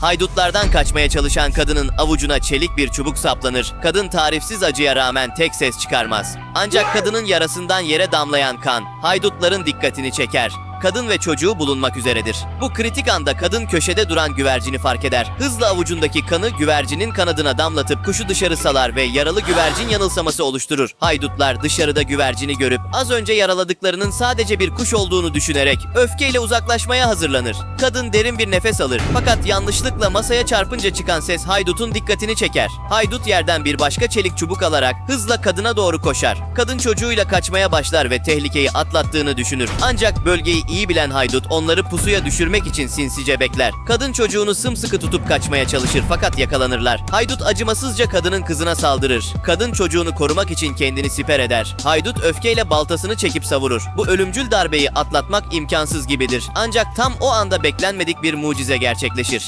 Haydutlardan kaçmaya çalışan kadının avucuna çelik bir çubuk saplanır. Kadın tarifsiz acıya rağmen tek ses çıkarmaz. Ancak kadının yarasından yere damlayan kan haydutların dikkatini çeker. Kadın ve çocuğu bulunmak üzeredir. Bu kritik anda kadın köşede duran güvercini fark eder. Hızla avucundaki kanı güvercinin kanadına damlatıp kuşu dışarı salar ve yaralı güvercin yanılsaması oluşturur. Haydutlar dışarıda güvercini görüp az önce yaraladıklarının sadece bir kuş olduğunu düşünerek öfkeyle uzaklaşmaya hazırlanır. Kadın derin bir nefes alır fakat yanlışlıkla masaya çarpınca çıkan ses haydutun dikkatini çeker. Haydut yerden bir başka çelik çubuk alarak hızla kadına doğru koşar. Kadın çocuğuyla kaçmaya başlar ve tehlikeyi atlattığını düşünür. Ancak bölgeyi iyi bilen haydut onları pusuya düşürmek için sinsice bekler. Kadın çocuğunu sımsıkı tutup kaçmaya çalışır fakat yakalanırlar. Haydut acımasızca kadının kızına saldırır. Kadın çocuğunu korumak için kendini siper eder. Haydut öfkeyle baltasını çekip savurur. Bu ölümcül darbeyi atlatmak imkansız gibidir. Ancak tam o anda beklenmedik bir mucize gerçekleşir.